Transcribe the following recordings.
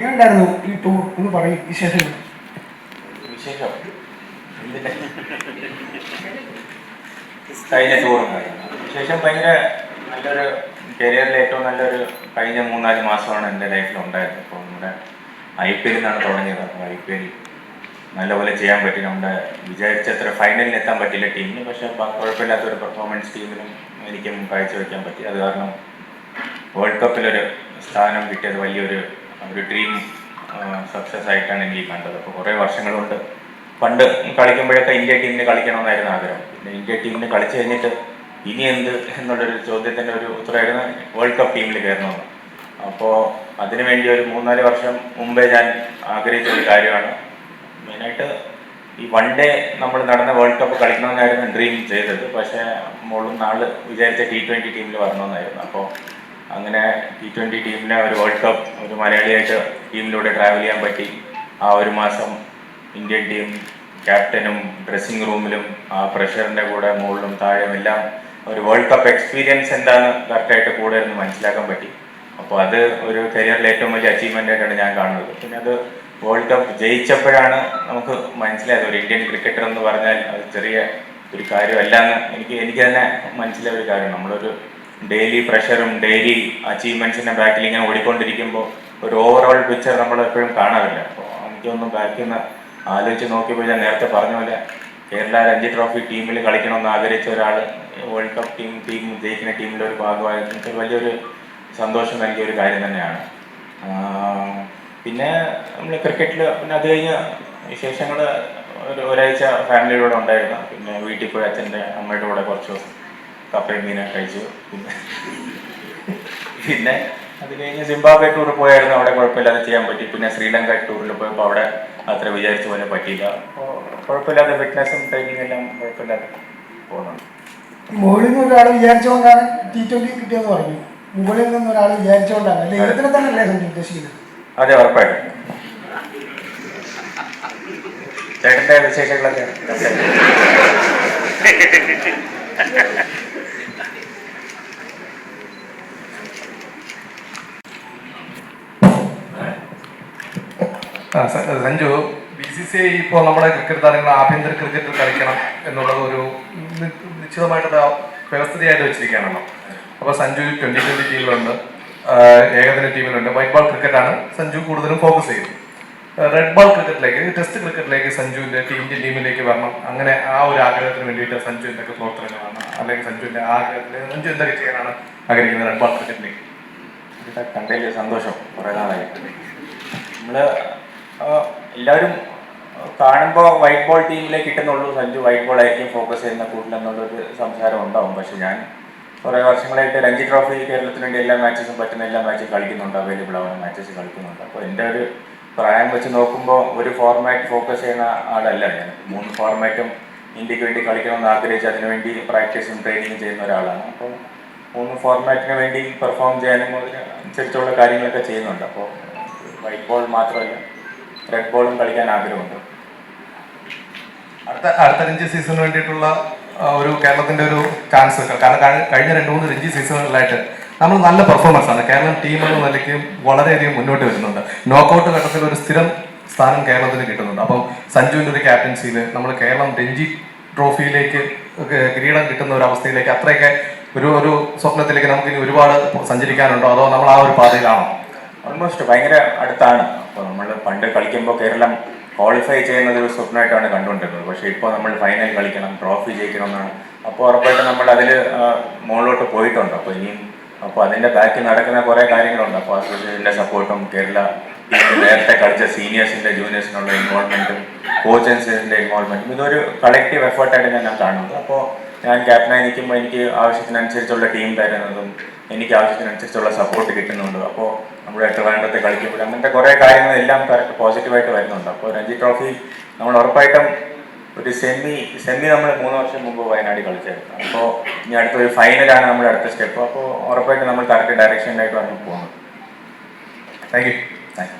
എങ്ങനെയുണ്ടായിരുന്നു ഈ ടൂർ ഒന്ന് പറയും വിശേഷം? കഴിഞ്ഞ ടൂറും വിശേഷം ഭയങ്കര നല്ലൊരു കരിയറിലെ ഏറ്റവും നല്ലൊരു കഴിഞ്ഞ മൂന്നാൽ മാസമാണ് എന്റെ ലൈഫിൽ ഉണ്ടായിരുന്നത്. അപ്പോൾ നമ്മുടെ ഐ പി എല്ലിൽ നിന്നാണ് തുടങ്ങിയത്. അപ്പോൾ ഐ പി എൽ നല്ലപോലെ ചെയ്യാൻ പറ്റി നമ്മുടെ വിചാരിച്ചത്ര ഫൈനലിൽ എത്താൻ പറ്റില്ല ടീമിന് പക്ഷേ കുഴപ്പമില്ലാത്ത ഒരു പെർഫോമൻസ് ടീമിനും എനിക്കും കാഴ്ചവെക്കാൻ പറ്റി. അത് കാരണം വേൾഡ് കപ്പിലൊരു സ്ഥാനം കിട്ടിയത് വലിയൊരു ഒരു ഡ്രീം സക്സസ് ആയിട്ടാണ് എനിക്ക് കണ്ടത്. അപ്പോൾ കുറേ വർഷങ്ങൾ കൊണ്ട് പണ്ട് കളിക്കുമ്പോഴൊക്കെ ഇന്ത്യ ടീമിന് കളിക്കണമെന്നായിരുന്നു ആഗ്രഹം. പിന്നെ ഇന്ത്യ ടീമിന് കളിച്ചു കഴിഞ്ഞിട്ട് ഇനി എന്ത് എന്നുള്ളൊരു ചോദ്യത്തിന്റെ ഒരു ഉത്തരമായിരുന്നു വേൾഡ് കപ്പ് ടീമിൽ കയറണമെന്ന് അപ്പോൾ അതിനുവേണ്ടി ഒരു മൂന്നാൽ വർഷം മുമ്പേ ഞാൻ ആഗ്രഹിച്ച ഒരു കാര്യമാണ്. മെയിനായിട്ട് ഈ വൺ ഡേ നമ്മൾ നടന്ന വേൾഡ് കപ്പ് കളിക്കണമെന്നായിരുന്നു ഡ്രീം ചെയ്തത്. പക്ഷേ മോളും നാൾ വിചാരിച്ച ടി ട്വന്റി ടീമിൽ വരണമെന്നായിരുന്നു. അപ്പോൾ അങ്ങനെ ടി ട്വന്റി ടീമിനെ ഒരു വേൾഡ് കപ്പ് ഒരു മലയാളിയായിട്ട് ടീമിലൂടെ ട്രാവൽ ചെയ്യാൻ പറ്റി. ആ ഒരു മാസം ഇന്ത്യൻ ടീം ക്യാപ്റ്റനും ഡ്രസ്സിംഗ് റൂമിലും ആ പ്രഷറിന്റെ കൂടെ മുകളിലും താഴെയും എല്ലാം ഒരു വേൾഡ് കപ്പ് എക്സ്പീരിയൻസ് എന്താണ് കറക്റ്റായിട്ട് കൂടെ ഇരുന്ന് മനസ്സിലാക്കാൻ പറ്റി. അപ്പോൾ അത് ഒരു കരിയറിലെ ഏറ്റവും വലിയ അച്ചീവ്മെന്റ് ആയിട്ടാണ് ഞാൻ കാണുന്നത്. പിന്നെ അത് വേൾഡ് കപ്പ് ജയിച്ചപ്പോഴാണ് നമുക്ക് മനസ്സിലായത് ഒരു ഇന്ത്യൻ ക്രിക്കറ്റർ എന്ന് പറഞ്ഞാൽ അത് ചെറിയ ഒരു കാര്യമല്ല എന്ന് എനിക്ക് എനിക്ക് തന്നെ മനസ്സിലായ ഒരു കാര്യം. നമ്മളൊരു ഡെയിലി പ്രഷറും ഡെയിലി അച്ചീവ്മെന്റ്സിന്റെ ബാക്കിൽ ഇങ്ങനെ ഓടിക്കൊണ്ടിരിക്കുമ്പോൾ ഒരു ഓവറോൾ പിക്ചർ നമ്മൾ എപ്പോഴും കാണാറില്ല. അപ്പോൾ എനിക്കൊന്നും ബാക്കിൽ നിന്ന് ആലോചിച്ച് നോക്കിയപ്പോൾ ഞാൻ നേരത്തെ പറഞ്ഞ പോലെ കേരള രഞ്ജി ട്രോഫി ടീമിൽ കളിക്കണമെന്ന് ആഗ്രഹിച്ച ഒരാൾ വേൾഡ് കപ്പ് ടീം ടീം ജയിക്കുന്ന ടീമിന്റെ ഒരു ഭാഗമായത് വലിയൊരു സന്തോഷം നൽകിയ ഒരു കാര്യം തന്നെയാണ്. പിന്നെ നമ്മൾ ക്രിക്കറ്റിൽ പിന്നെ അത് കഴിഞ്ഞ വിശേഷങ്ങൾ ഒരു ഒരാഴ്ച ഫാമിലിയുടെ കൂടെ ഉണ്ടായിരുന്നു. പിന്നെ വീട്ടിൽ പോയി അച്ഛന്റെ അമ്മയുടെ കൂടെ കുറച്ച് കപ്പയും മീനൊക്കെ കഴിച്ചു. പിന്നെ പിന്നെ അത് കഴിഞ്ഞ് സിംബാബ്വെ ടൂർ പോയായിരുന്നു. അവിടെ കുഴപ്പമില്ലാതെ ചെയ്യാൻ പറ്റി. പിന്നെ ശ്രീലങ്ക ടൂറിൽ പോയപ്പോൾ അവിടെ അത്ര വിചാരിച്ച പോലെ പറ്റിയില്ല. അപ്പോൾ കുഴപ്പമില്ലാതെ ഫിറ്റ്നസ്സും ട്രെയിനിങ് എല്ലാം കുഴപ്പമില്ലാതെ പോകുന്നുണ്ട്. മുകളിൽ നിന്ന് ഒരാൾ വിചാരിച്ചുകൊണ്ടാണ് ടി ട്വന്റി കിട്ടിയെന്ന് പറഞ്ഞു. മുകളിൽ നിന്ന് ഒരാൾ വിചാരിച്ചുകൊണ്ടാണ് ഇതിനെ തന്നെ അല്ലേ സഞ്ജു ഉദ്ദേശിക്കുന്നത്? അതെ ഉറപ്പായിട്ടും. ചേട്ടന്റെ വിശേഷങ്ങളൊക്കെ Sanju B C C I ഇപ്പോൾ നമ്മുടെ ക്രിക്കറ്റ് താരങ്ങൾ ആഭ്യന്തര ക്രിക്കറ്റിൽ കളിക്കണം എന്നുള്ളത് ഒരു നിശ്ചിതമായിട്ടുള്ള വ്യവസ്ഥിതിയായിട്ട് വെച്ചിരിക്കുകയാണല്ലോ. അപ്പോൾ സഞ്ജു ട്വന്റി ട്വന്റി ടീമിലുണ്ട് ഏകദിന ടീമിലുണ്ട് വൈറ്റ് ബോൾ ക്രിക്കറ്റാണ് സഞ്ജു കൂടുതലും ഫോക്കസ് ചെയ്യുന്നത്. റെഡ് ബോൾ ക്രിക്കറ്റിലേക്ക് ടെസ്റ്റ് ക്രിക്കറ്റിലേക്ക് സഞ്ജുവിന്റെ ഇന്ത്യൻ ടീമിലേക്ക് വരണം. അങ്ങനെ ആ ഒരു ആഗ്രഹത്തിന് വേണ്ടിയിട്ട് സഞ്ജു എന്തൊക്കെ പ്രവർത്തനങ്ങളാണ്. അല്ലെങ്കിൽ സഞ്ജുവിന്റെ ആഗ്രഹത്തിന് സഞ്ജു എന്തൊക്കെ ചെയ്യാനാണ് ആഗ്രഹിക്കുന്നത് റെഡ് ബോൾ ക്രിക്കറ്റിലേക്ക് കണ്ടതിൽ സന്തോഷം. കുറേ നാളായിട്ട് നമ്മൾ എല്ലാവരും കാണുമ്പോൾ വൈറ്റ് ബോൾ ടീമിലേക്ക് കിട്ടുന്നുള്ളൂ. സഞ്ജു വൈറ്റ് ബോൾ ആയിരിക്കും ഫോക്കസ് ചെയ്യുന്ന കൂട്ടിലെന്നുള്ളൊരു സംസാരം ഉണ്ടാവും. പക്ഷെ ഞാൻ കുറേ വർഷങ്ങളായിട്ട് രഞ്ജി ട്രോഫി കേരളത്തിന് വേണ്ടി എല്ലാ മാച്ചസും പറ്റുന്ന എല്ലാ മാച്ചും കളിക്കുന്നുണ്ട്. അവൈലബിൾ ആവുന്ന മാച്ചസ് കളിക്കുന്നുണ്ട്. അപ്പോൾ എന്റെ ഒരു പ്രായം വെച്ച് നോക്കുമ്പോൾ ഒരു ഫോർമാറ്റ് ഫോക്കസ് ചെയ്യുന്ന ആളല്ല ഞാൻ. മൂന്ന് ഫോർമാറ്റും ഇന്ത്യയ്ക്ക് വേണ്ടി കളിക്കണമെന്ന് ആഗ്രഹിച്ച് അതിനുവേണ്ടി പ്രാക്ടീസും ട്രെയിനിങ്ങും ചെയ്യുന്ന ഒരാളാണ്. അപ്പോൾ മൂന്ന് ഫോർമാറ്റിന് വേണ്ടി പെർഫോം ചെയ്യാനും അതിനനുസരിച്ചുള്ള കാര്യങ്ങളൊക്കെ ചെയ്യുന്നുണ്ട്. അപ്പോൾ വൈറ്റ് ബോൾ മാത്രമല്ല റെഡ് ബോളും കളിക്കാൻ ആഗ്രഹമുണ്ട്. അടുത്ത അടുത്ത രഞ്ജി സീസണിന് വേണ്ടിയിട്ടുള്ള ഒരു കേരളത്തിന്റെ ഒരു ചാൻസ് കാരണം കഴിഞ്ഞ രണ്ട് മൂന്ന് രഞ്ജി സീസണുകളിലായിട്ട് നമ്മൾ നല്ല പെർഫോമൻസ് ആണ്. കേരളം ടീം എന്ന നിലയ്ക്ക് വളരെയധികം മുന്നോട്ട് വരുന്നുണ്ട്. നോക്കൗട്ട് ഘട്ടത്തിൽ ഒരു സ്ഥിരം സ്ഥാനം കേരളത്തിന് കിട്ടുന്നുണ്ട്. അപ്പം സഞ്ജുവിന്റെ ഒരു ക്യാപ്റ്റൻസിയിൽ നമ്മൾ കേരളം രഞ്ജി ട്രോഫിയിലേക്ക് കിരീടം കിട്ടുന്ന ഒരു അവസ്ഥയിലേക്ക് അത്രയൊക്കെ ഒരു ഒരു സ്വപ്നത്തിലേക്ക് നമുക്ക് ഇനി ഒരുപാട് സഞ്ചരിക്കാനുണ്ടോ? അതോ നമ്മൾ ആ ഒരു പാതയിലാണോ? ഓൾമോസ്റ്റ് ഭയങ്കര അടുത്താണ്. അപ്പോൾ നമ്മൾ പണ്ട് കളിക്കുമ്പോൾ കേരളം ക്വാളിഫൈ ചെയ്യുന്നത് ഒരു സ്വപ്നമായിട്ടാണ് കണ്ടുകൊണ്ടിരുന്നത്. പക്ഷേ ഇപ്പോൾ നമ്മൾ ഫൈനൽ കളിക്കണം ട്രോഫി ജയിക്കണം എന്നാണ് അപ്പോൾ ഉറപ്പായിട്ടും നമ്മൾ അതിൽ മുകളിലോട്ട് പോയിട്ടുണ്ട്. അപ്പോൾ ഇനിയും അപ്പോൾ അതിന്റെ ബാക്കിൽ നടക്കുന്ന കുറേ കാര്യങ്ങളുണ്ട്. അപ്പോൾ അസോസിയേഷന്റെ സപ്പോർട്ടും കേരള നേരത്തെ കളിച്ച സീനിയേഴ്സിന്റെ ജൂനിയേഴ്സിനുള്ള ഇൻവോൾവ്മെന്റും കോച്ചൻസിന്റെ ഇൻവോൾവ്മെന്റും ഇതൊരു കളക്റ്റീവ് എഫേർട്ടായിട്ട് ഞാൻ കാണുന്നത് അപ്പോൾ ഞാൻ ക്യാപ്റ്റനായി നിൽക്കുമ്പോൾ എനിക്ക് ആവശ്യത്തിനനുസരിച്ചുള്ള ടീം തരുന്നതും എനിക്ക് ആവശ്യത്തിനനുസരിച്ചുള്ള സപ്പോർട്ട് കിട്ടുന്നുണ്ട്. അപ്പോൾ നമ്മുടെ ട്രിവാൻഡ്രത്തെ കളിക്കുമ്പോൾ അങ്ങനത്തെ കുറേ കാര്യങ്ങളെല്ലാം പോസിറ്റീവായിട്ട് വരുന്നുണ്ട്. അപ്പോൾ രഞ്ജി ട്രോഫി നമ്മൾ ഉറപ്പായിട്ടും ഒരു സെമി സെമി നമ്മൾ മൂന്ന് വർഷം മുമ്പ് വയനാട് കളിച്ചായിരുന്നു. അപ്പോൾ ഇനി അടുത്തൊരു ഫൈനലാണ് നമ്മുടെ അടുത്ത സ്റ്റെപ്പ് അപ്പോൾ ഉറപ്പായിട്ട് നമ്മൾ കറക്റ്റ് ഡയറക്ഷനിലായിട്ടാണ് പോകുന്നത് താങ്ക് യു താങ്ക്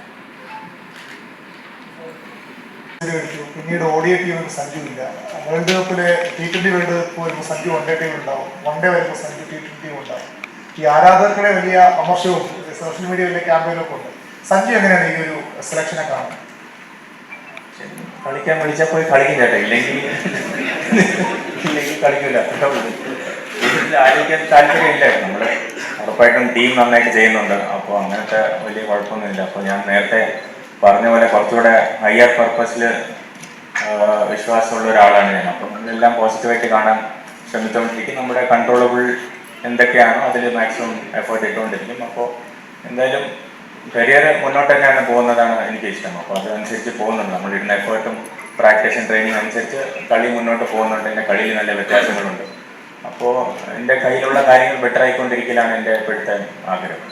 യു പിന്നീട് ഓഡിയ ടീമിന് സഞ്ജു ഇല്ല വേൾഡ് കപ്പിലെ ടി ട്വന്റി വേൾഡ് കപ്പ് വരുമ്പോൾ സഞ്ജു വൺ ഡേ ടീം ഉണ്ടാവും. വൺ ഡേ വരുമ്പോൾ സഞ്ജു ടി ട്വന്റി ഉണ്ടാവും. ഈ ആരാധകർക്കിടെ വലിയ അമർഷവും സോഷ്യൽ മീഡിയ വലിയ ക്യാമ്പയിനൊക്കെ ഉണ്ട്. സഞ്ജു എങ്ങനെയാണ് ഈ ഒരു സെലക്ഷനെ കാണുന്നത്. കളിക്കാൻ വിളിച്ചാൽ പോയി കളിക്കും കേട്ടോ ഇല്ലെങ്കിൽ ഇല്ലെങ്കിൽ കളിക്കില്ല ആലോചിക്കാൻ താല്പര്യമില്ല നമ്മൾ ഉറപ്പായിട്ടും ടീം നന്നായിട്ട് ചെയ്യുന്നുണ്ട്. അപ്പോൾ അങ്ങനത്തെ വലിയ കുഴപ്പമൊന്നുമില്ല. അപ്പോൾ ഞാൻ നേരത്തെ പറഞ്ഞ പോലെ കുറച്ചുകൂടെ ഹയർ പർപ്പസിൽ വിശ്വാസമുള്ള ഒരാളാണ് ഞാൻ. അപ്പം എല്ലാം പോസിറ്റീവായിട്ട് കാണാൻ ശ്രമിച്ചുകൊണ്ടിരിക്കും നമ്മുടെ കൺട്രോളബിൾ എന്തൊക്കെയാണോ അതിൽ മാക്സിമം എഫേർട്ട് ഇട്ടുകൊണ്ടിരിക്കും. അപ്പോൾ എന്തായാലും കരിയർ മുന്നോട്ട് തന്നെയാണ് പോകുന്നതാണ് എനിക്ക് ഇഷ്ടം. അപ്പോൾ അതനുസരിച്ച് പോകുന്നുണ്ട്. നമ്മളിടുന്ന എഫേർട്ടും പ്രാക്ടീസും ട്രെയിനിങ് അനുസരിച്ച് കളി മുന്നോട്ട് പോകുന്നുണ്ട്. എന്റെ കളിയിൽ നല്ല വ്യത്യാസങ്ങളുണ്ട്. അപ്പോൾ എന്റെ കയ്യിലുള്ള കാര്യങ്ങൾ ബെറ്റർ ആയിക്കൊണ്ടിരിക്കലാണ് എന്റെ ഇപ്പോഴത്തെ ആഗ്രഹം.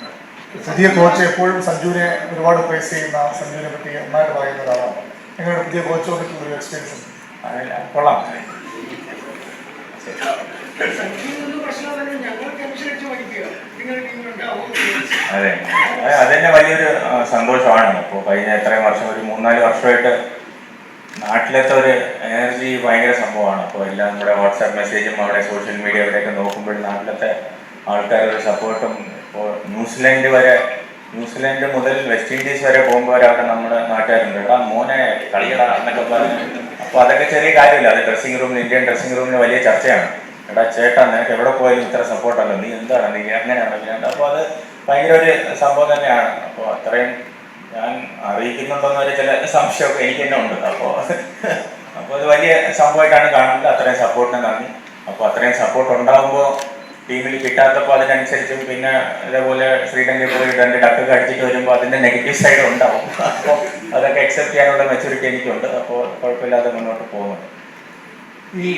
പുതിയ കോച്ച് എപ്പോഴും സഞ്ജുവിനെ ഒരുപാട് പ്രൈസ് ചെയ്യുന്ന സഞ്ജുവിനെ പറ്റി നന്നായിട്ട് പറയുന്ന ഒരാളാണ്. നിങ്ങളുടെ പുതിയ കോച്ചോടൊക്കെ വന്നിട്ടുള്ള ഒരു എക്സ്പീരിയൻസ് കൊള്ളാം. അതെ. അതെന്നെ വലിയൊരു സന്തോഷമാണ്. ഇപ്പോൾ കഴിഞ്ഞ എത്രയും വർഷം ഒരു മൂന്നാൽ വർഷമായിട്ട് നാട്ടിലത്തെ ഒരു എനർജി ഭയങ്കര സംഭവമാണ്. അപ്പോൾ എല്ലാം നമ്മുടെ വാട്സാപ്പ് മെസ്സേജും അവിടെ സോഷ്യൽ മീഡിയ ഇവിടെയൊക്കെ നോക്കുമ്പോൾ നാട്ടിലത്തെ ആൾക്കാരുടെ സപ്പോർട്ടും ഇപ്പോൾ ന്യൂസിലൻഡ് വരെ ന്യൂസിലൻഡ് മുതൽ വെസ്റ്റ് ഇൻഡീസ് വരെ പോകുമ്പോൾ വരെ അവിടെ നമ്മുടെ നാട്ടുകാരുണ്ട്. എടാ മോനെ കളികളാ എന്നൊക്കെ പറഞ്ഞു. അപ്പോൾ അതൊക്കെ ചെറിയ കാര്യമില്ല. അത് ഡ്രസ്സിംഗ് റൂമിൽ ഇന്ത്യൻ ഡ്രസ്സിംഗ് റൂമിൽ വലിയ ചർച്ചയാണ്. എടാ ചേട്ടാ നിനക്ക് എവിടെ പോയാലും ഇത്ര സപ്പോർട്ടല്ലോ നീ എന്താണ്? നീ അങ്ങനെയാണോ ചെയ്യേണ്ടത്? അപ്പോൾ അത് ഭയങ്കര ഒരു സംഭവം തന്നെയാണ്. അപ്പോൾ അത്രയും ഞാൻ അറിയിക്കുന്നുണ്ടോന്ന് വരെ ചില സംശയമൊക്കെ എനിക്ക് തന്നെ ഉണ്ട്. അപ്പോൾ അപ്പോൾ അത് വലിയ സംഭവമായിട്ടാണ് കാണുന്നത്. അത്രയും സപ്പോർട്ടിന് നന്ദി. അപ്പോൾ അത്രയും സപ്പോർട്ട് ഉണ്ടാകുമ്പോൾ ടീമിൽ കിട്ടാത്തപ്പോൾ അതിനനുസരിച്ചും പിന്നെ ഇതേപോലെ ശ്രീലങ്കയിൽ പോയി രണ്ട് ഡക്കൊക്കെ അടിച്ചിട്ട് വരുമ്പോൾ അതിന്റെ നെഗറ്റീവ് സൈഡ് ഉണ്ടാവും. അപ്പോൾ അതൊക്കെ അക്സെപ്റ്റ് ചെയ്യാനുള്ള മെച്ചൂരിറ്റി എനിക്കുണ്ട്. അപ്പോൾ കുഴപ്പമില്ലാതെ മുന്നോട്ട് പോകുന്നുണ്ട് ഈ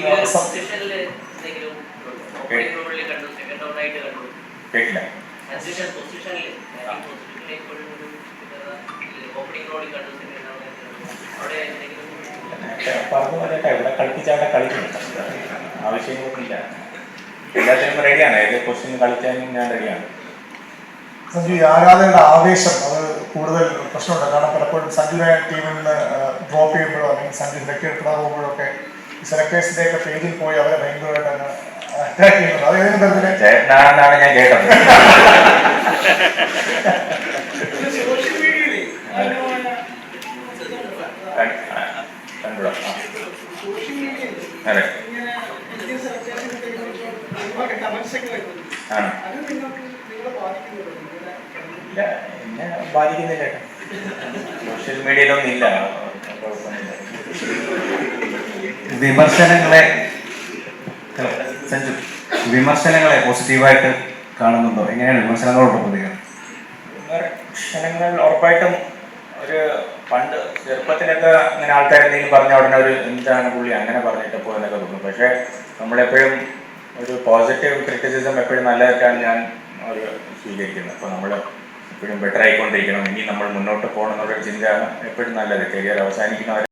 എന്തെങ്കിലും ഓപ്പണിംഗ് റോളിൽ കണ്ടു സെക്കൻഡ് ആയിട്ട് കണ്ടു. കേട്ടില്ല. പൊസിഷൻ പൊസിഷനിൽ പൊസിഷനിൽ ഇപ്പോഴും ഒരു ഓപ്പണിംഗ് റോളിൽ കണ്ടു സെക്കൻഡ് ഡൗൺ ആയിട്ട് അവിടെ എന്തെങ്കിലും നേരത്തെ പറഞ്ഞ പോലെ കേട്ടോ, ഇവിടെ കളിപ്പിച്ചാടെ കളിക്കും ആവശ്യങ്ങളൊന്നുമില്ല എല്ലാത്തിനും റെഡിയാണ് ഏത് ക്വസ്റ്റ്യൻ കളിക്കാനും ഞാൻ റെഡിയാണ് സഞ്ജു ആരാധകരുടെ ആവേശം അത് കൂടുതൽ പ്രശ്നമുണ്ട്. കാരണം പലപ്പോഴും സഞ്ജുവിനെ ടീമിൽ നിന്ന് ഡ്രോപ്പ് ചെയ്യുമ്പോഴോ അല്ലെങ്കിൽ സഞ്ജു എടുക്കാൻ പോകുമ്പോഴൊക്കെ സെലക്ടേഴ്സിന്റെ പേജിൽ പോയി അവരെ ഭയങ്കരമായിട്ട് അങ്ങ് അറ്റാക്ക് ചെയ്യുന്നത് അത് ഏതെങ്കിലും തരത്തിൽ? ചേട്ടനാണെന്നാണ് ഞാൻ കേട്ടത്. ആണ്. ബാധിക്കുന്നില്ല. സോഷ്യൽ മീഡിയയിലൊന്നും ഇല്ല. കുഴപ്പമൊന്നുമില്ല. വിമർശനങ്ങളെ സഞ്ജു വിമർശനങ്ങളെ പോസിറ്റീവായിട്ട് കാണുന്നുണ്ടോ? എങ്ങനെയാണ് വിമർശനങ്ങളോട് പ്രതികരണം? വിമർശനങ്ങൾ ഉറപ്പായിട്ടും ഒരു പണ്ട് ചെറുപ്പത്തിലൊക്കെ അങ്ങനെ ആൾക്കാർ എന്തെങ്കിലും പറഞ്ഞ ഉടനെ ഒരു എന്താണ് പുള്ളി അങ്ങനെ പറഞ്ഞിട്ട് പോയെന്നൊക്കെ തോന്നും. പക്ഷേ നമ്മളെപ്പോഴും ഒരു പോസിറ്റീവ് ക്രിറ്റിസിസം എപ്പോഴും നല്ലതായിട്ടാണ് ഞാൻ ഒരു സ്വീകരിക്കുന്നത്. അപ്പോൾ നമ്മൾ എപ്പോഴും ബെറ്റർ ആയിക്കൊണ്ടിരിക്കണം. ഇനി നമ്മൾ മുന്നോട്ട് പോകണം എന്നുള്ളൊരു ചിന്തയാണ് എപ്പോഴും നല്ലത്. കരിയർ അവസാനിക്കുന്നവരെ